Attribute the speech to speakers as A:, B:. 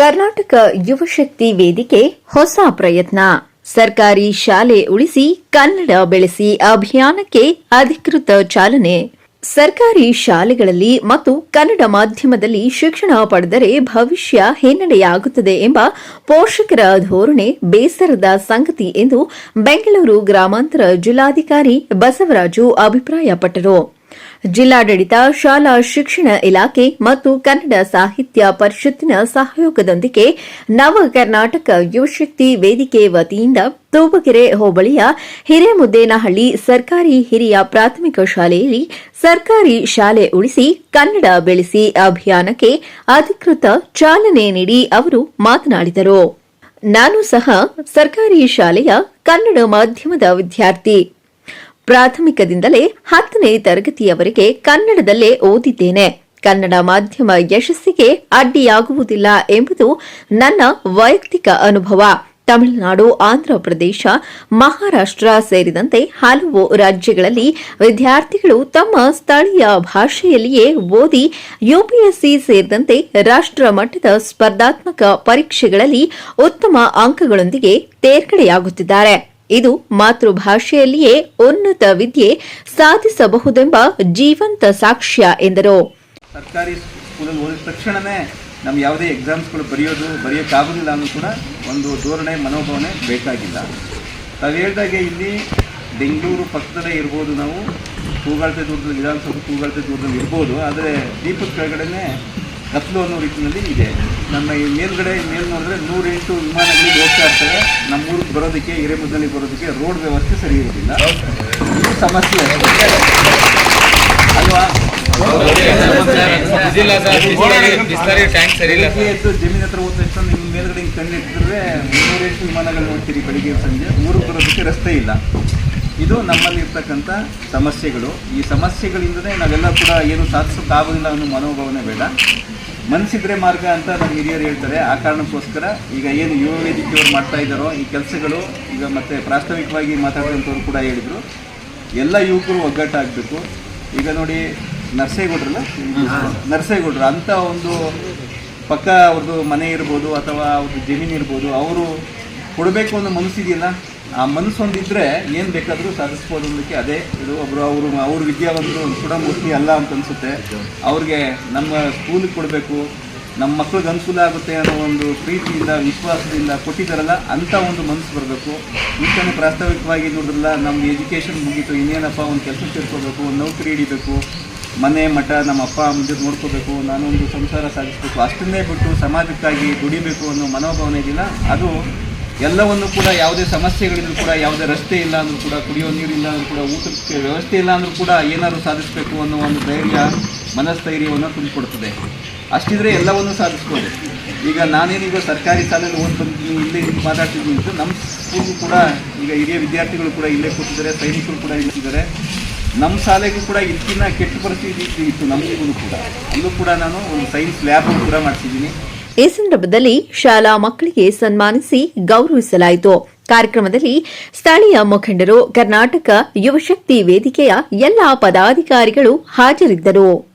A: ಕರ್ನಾಟಕ ಯುವಶಕ್ತಿ ವೇದಿಕೆ ಹೊಸ ಪ್ರಯತ್ನ. ಸರ್ಕಾರಿ ಶಾಲೆ ಉಳಿಸಿ ಕನ್ನಡ ಬೆಳೆಸಿ ಅಭಿಯಾನಕ್ಕೆ ಅಧಿಕೃತ ಚಾಲನೆ. ಸರ್ಕಾರಿ ಶಾಲೆಗಳಲ್ಲಿ ಮತ್ತು ಕನ್ನಡ ಮಾಧ್ಯಮದಲ್ಲಿ ಶಿಕ್ಷಣ ಪಡೆದರೆ ಭವಿಷ್ಯ ಹಿನ್ನಡೆಯಾಗುತ್ತದೆ ಎಂಬ ಪೋಷಕರ ಧೋರಣೆ ಬೇಸರದ ಸಂಗತಿ ಎಂದು ಬೆಂಗಳೂರು ಗ್ರಾಮಾಂತರ ಜಿಲ್ಲಾಧಿಕಾರಿ ಬಸವರಾಜು ಅಭಿಪ್ರಾಯಪಟ್ಟರು. ಜಿಲ್ಲಾಡಳಿತ, ಶಾಲಾ ಶಿಕ್ಷಣ ಇಲಾಖೆ ಮತ್ತು ಕನ್ನಡ ಸಾಹಿತ್ಯ ಪರಿಷತ್ತಿನ ಸಹಯೋಗದೊಂದಿಗೆ ನವ ಕರ್ನಾಟಕ ಯುವಶಕ್ತಿ ವೇದಿಕೆ ವತಿಯಿಂದ ತೂಬಗೆರೆ ಹೋಬಳಿಯ ಹಿರೇಮುದ್ದೇನಹಳ್ಳಿ ಸರ್ಕಾರಿ ಹಿರಿಯ ಪ್ರಾಥಮಿಕ ಶಾಲೆಯಲ್ಲಿ ಸರ್ಕಾರಿ ಶಾಲೆ ಉಳಿಸಿ ಕನ್ನಡ ಬೆಳೆಸಿ ಅಭಿಯಾನಕ್ಕೆ ಅಧಿಕೃತ ಚಾಲನೆ ನೀಡಿ ಅವರು ಮಾತನಾಡಿದರು. ನಾನು ಸಹ ಸರ್ಕಾರಿ ಶಾಲೆಯ ಕನ್ನಡ ಮಾಧ್ಯಮದ ವಿದ್ಯಾರ್ಥಿ. ಪ್ರಾಥಮಿಕದಿಂದಲೇ ಹತ್ತನೇ ತರಗತಿಯವರೆಗೆ ಕನ್ನಡದಲ್ಲೇ ಓದಿದ್ದೇನೆ. ಕನ್ನಡ ಮಾಧ್ಯಮ ಯಶಸ್ಸಿಗೆ ಅಡ್ಡಿಯಾಗುವುದಿಲ್ಲ ಎಂಬುದು ನನ್ನ ವೈಯಕ್ತಿಕ ಅನುಭವ. ತಮಿಳುನಾಡು ಆಂಧ್ರಪ್ರದೇಶ ಮಹಾರಾಷ್ಟ್ರ ಸೇರಿದಂತೆ ಹಲವು ರಾಜ್ಯಗಳಲ್ಲಿ ವಿದ್ಯಾರ್ಥಿಗಳು ತಮ್ಮ ಸ್ಥಳೀಯ ಭಾಷೆಯಲ್ಲಿಯೇ ಓದಿ ಯುಪಿಎಸ್ಸಿ ಸೇರಿದಂತೆ ರಾಷ್ಟ್ರ ಮಟ್ಟದ ಸ್ಪರ್ಧಾತ್ಮಕ ಪರೀಕ್ಷೆಗಳಲ್ಲಿ ಉತ್ತಮ ಅಂಕಗಳೊಂದಿಗೆ ತೇರ್ಗಡೆಯಾಗುತ್ತಿದ್ದಾರೆ. ಇದು ಮಾತೃಭಾಷೆಯಲ್ಲಿಯೇ ಉನ್ನತ ವಿದ್ಯೆ ಸಾಧಿಸಬಹುದೆಂಬ ಜೀವಂತ ಸಾಕ್ಷ್ಯ ಎಂದರು.
B: ಸರ್ಕಾರಿ ಸ್ಕೂಲಲ್ಲಿ ಓದಿದ ತಕ್ಷಣವೇ ನಮ್ಮ ಯಾವುದೇ ಎಕ್ಸಾಮ್ಸ್ಗಳು ಬರೆಯೋದು, ಬರೆಯೋಕ್ಕಾಗೋದಿಲ್ಲ ಅನ್ನೋ ಕೂಡ ಒಂದು ಧೋರಣೆ, ಮನೋಭಾವನೆ ಬೇಕಾಗಿಲ್ಲ. ತಾವು ಹೇಳಿದಾಗೆ ಇಲ್ಲಿ ಬೆಂಗಳೂರು ಪಕ್ಕದಲ್ಲೇ ಇರ್ಬೋದು ನಾವು. ಕೂಗಾಳ್ತೆ ದೂರದಲ್ಲಿ ವಿಧಾನಸಭೆ ಕೂಗಾಳ್ತೆ ದೂರದಲ್ಲಿ ಇರ್ಬೋದು. ಆದರೆ ದೀಪದ ಕೆಳಗಡೆನೇ ಕತ್ಲು ಅನ್ನೋ ರೀತಿಯಲ್ಲಿ ಇದೆ. ನಮ್ಮ ಈ ಮೇಲ್ಗಡೆ ಮೇಲ್ ನೋಡಿದ್ರೆ ನೂರೆಂಟು ವಿಮಾನಗಳಿಗೆ ಹೋಗ್ತಾ ಇರ್ತವೆ. ನಮ್ಮೂರಿಗೆ ಬರೋದಕ್ಕೆ ಹಿರೇಮುದ್ದಲ್ಲಿ ಬರೋದಕ್ಕೆ ರೋಡ್ ವ್ಯವಸ್ಥೆ ಸರಿ ಇರೋದಿಲ್ಲ. ಇದು ಸಮಸ್ಯೆ ಅಲ್ವಾ? ಬೆಳಿಗ್ಗೆ ಜಮೀನ್ ಹತ್ರ ಹೋದ ತಕ್ಷಣ ನಿಮ್ಮ ಮೇಲ್ಗಡೆ ಹಿಂಗೆ ಕಣ್ಣಿಟ್ಟಿದ್ರೆ ನೂರೆಂಟು ವಿಮಾನಗಳು ನೋಡ್ತೀರಿ ಬೆಳಿಗ್ಗೆ ಸಂಜೆ. ಊರಿಗೆ ಬರೋದಕ್ಕೆ ರಸ್ತೆ ಇಲ್ಲ. ಇದು ನಮ್ಮಲ್ಲಿ ಇರ್ತಕ್ಕಂಥ ಸಮಸ್ಯೆಗಳು. ಈ ಸಮಸ್ಯೆಗಳಿಂದನೇ ನಾವೆಲ್ಲ ಕೂಡ ಏನು ಸಾಧಿಸೋಕ್ಕಾಗೋದಿಲ್ಲ ಅನ್ನೋ ಮನೋಭಾವನೆ ಬೇಡ. ಮನಸ್ಸಿದ್ರೆ ಮಾರ್ಗ ಅಂತ ನಮ್ಮ ಹಿರಿಯರು ಹೇಳ್ತಾರೆ. ಆ ಕಾರಣಕ್ಕೋಸ್ಕರ ಈಗ ಏನು ಯುವ ವೇದಿಕೆಯವರು ಮಾಡ್ತಾ ಇದ್ದಾರೋ ಈ ಕೆಲಸಗಳು ಈಗ ಮತ್ತೆ ಪ್ರಾಸ್ತಾವಿಕವಾಗಿ ಮಾತಾಡುವಂಥವ್ರು ಕೂಡ ಹೇಳಿದರು. ಎಲ್ಲ ಯುವಕರು ಒಗ್ಗಟ್ಟಾಗಬೇಕು. ಈಗ ನೋಡಿ ನರಸೇಗೌಡ್ರಲ್ಲ? ನರಸೇಗೌಡ್ರು ಅಂತ ಒಂದು ಪಕ್ಕ ಅವ್ರದ್ದು ಮನೆ ಇರ್ಬೋದು ಅಥವಾ ಅವ್ರದ್ದು ಜಮೀನು ಇರ್ಬೋದು ಅವರು ಕೊಡಬೇಕು ಅನ್ನೋ ಮನಸ್ಸಿದೆಯಲ್ಲ? ಆ ಮನಸ್ಸು ಒಂದಿದ್ರೆ ಏನು ಬೇಕಾದರೂ ಸಾಧಿಸ್ಬೋದು ಅನ್ನೋದಕ್ಕೆ ಅದೇ ಇದು ಒಬ್ಬರು ಅವರು, ಅವ್ರ ವಿದ್ಯಾವಂತರು ಕೂಡ ಮೂರ್ತಿ ಅಲ್ಲ ಅಂತ ಅನಿಸುತ್ತೆ. ಅವ್ರಿಗೆ ನಮ್ಮ ಸ್ಕೂಲಿಗೆ ಕೊಡಬೇಕು ನಮ್ಮ ಮಕ್ಳಿಗೆ ಅನುಕೂಲ ಆಗುತ್ತೆ ಅನ್ನೋ ಒಂದು ಪ್ರೀತಿಯಿಂದ, ವಿಶ್ವಾಸದಿಂದ ಕೊಟ್ಟಿದ್ದಾರಲ್ಲ ಅಂಥ ಒಂದು ಮನಸ್ಸು ಬರಬೇಕು. ಇಷ್ಟನ್ನು ಪ್ರಾಸ್ತಾವಿಕವಾಗಿ ನೋಡಿದ್ರಲ್ಲ ನಮ್ಮ ಎಜುಕೇಷನ್ ಮುಗೀತು, ಇನ್ನೇನಪ್ಪ ಒಂದು ಕೆಲಸ ಸೇರ್ಕೋಬೇಕು, ಒಂದು ನೌಕರಿ ಹಿಡಿಬೇಕು, ಮನೆ, ಮಠ, ನಮ್ಮ ಅಪ್ಪ ಮುಂದೆ ಜೊತೆ ನೋಡ್ಕೋಬೇಕು, ನಾನೊಂದು ಸಂಸಾರ ಸಾಗಿಸ್ಬೇಕು ಅಷ್ಟನ್ನೇ ಬಿಟ್ಟು ಸಮಾಜಕ್ಕಾಗಿ ದುಡಿಬೇಕು ಅನ್ನೋ ಮನೋಭಾವನೆ ಇದೆಯಲ್ಲ, ಅದು ಎಲ್ಲವನ್ನು ಕೂಡ ಯಾವುದೇ ಸಮಸ್ಯೆಗಳಿದ್ರು ಕೂಡ, ಯಾವುದೇ ರಸ್ತೆ ಇಲ್ಲ ಅಂದ್ರೂ ಕೂಡ, ಕುಡಿಯೋ ನೀರಿಲ್ಲ ಅಂದ್ರೂ ಕೂಡ, ಊಟಕ್ಕೆ ವ್ಯವಸ್ಥೆ ಇಲ್ಲ ಅಂದ್ರೂ ಕೂಡ ಏನಾದರೂ ಸಾಧಿಸಬೇಕು ಅನ್ನೋ ಒಂದು ಧೈರ್ಯ, ಮನಸ್ಥೈರ್ಯವನ್ನು ತುಂಬಿಕೊಡ್ತದೆ. ಅಷ್ಟಿದ್ರೆ ಎಲ್ಲವನ್ನೂ ಸಾಧಿಸ್ಬೋದು. ಈಗ ನಾನೇನೀಗ ಸರ್ಕಾರಿ ಶಾಲೆಯಲ್ಲಿ ಓದಿ ಬಂದಿದ್ದೀನಿ ಇಲ್ಲೇ ಮಾತಾಡ್ತಿದ್ದೀನಿ ಅಂತ ನಮ್ಮ ಸ್ಕೂಲ್ಗೂ ಕೂಡ, ಈಗ ಹಿರಿಯ ವಿದ್ಯಾರ್ಥಿಗಳು ಕೂಡ ಇಲ್ಲೇ ಕೂತಿದ್ದಾರೆ, ಸೈನಿಕರು ಕೂಡ ಇಲ್ಲಿದ್ದಾರೆ ನಮ್ಮ ಶಾಲೆಗೂ ಕೂಡ ಇದಕ್ಕಿನ್ನ ಕೆಟ್ಟ ಪರಿಸ್ಥಿತಿ ಇತ್ತು ನಮಗೂ ಕೂಡ. ಅಲ್ಲೂ ಕೂಡ ನಾನು ಒಂದು ಸೈನ್ಸ್ ಲ್ಯಾಬ್ ಕೂಡ ಮಾಡಿಸಿದ್ದೀನಿ
A: ಈ ಸಂದರ್ಭದಲ್ಲಿ ಶಾಲಾ ಮಕ್ಕಳಿಗೆ ಸನ್ಮಾನಿಸಿ ಗೌರವಿಸಲಾಯಿತು. ಕಾರ್ಯಕ್ರಮದಲ್ಲಿ ಸ್ಥಳೀಯ ಮುಖಂಡರು, ಕರ್ನಾಟಕ ಯುವಶಕ್ತಿ ವೇದಿಕೆಯ ಎಲ್ಲಾ ಪದಾಧಿಕಾರಿಗಳು ಹಾಜರಿದ್ದರು.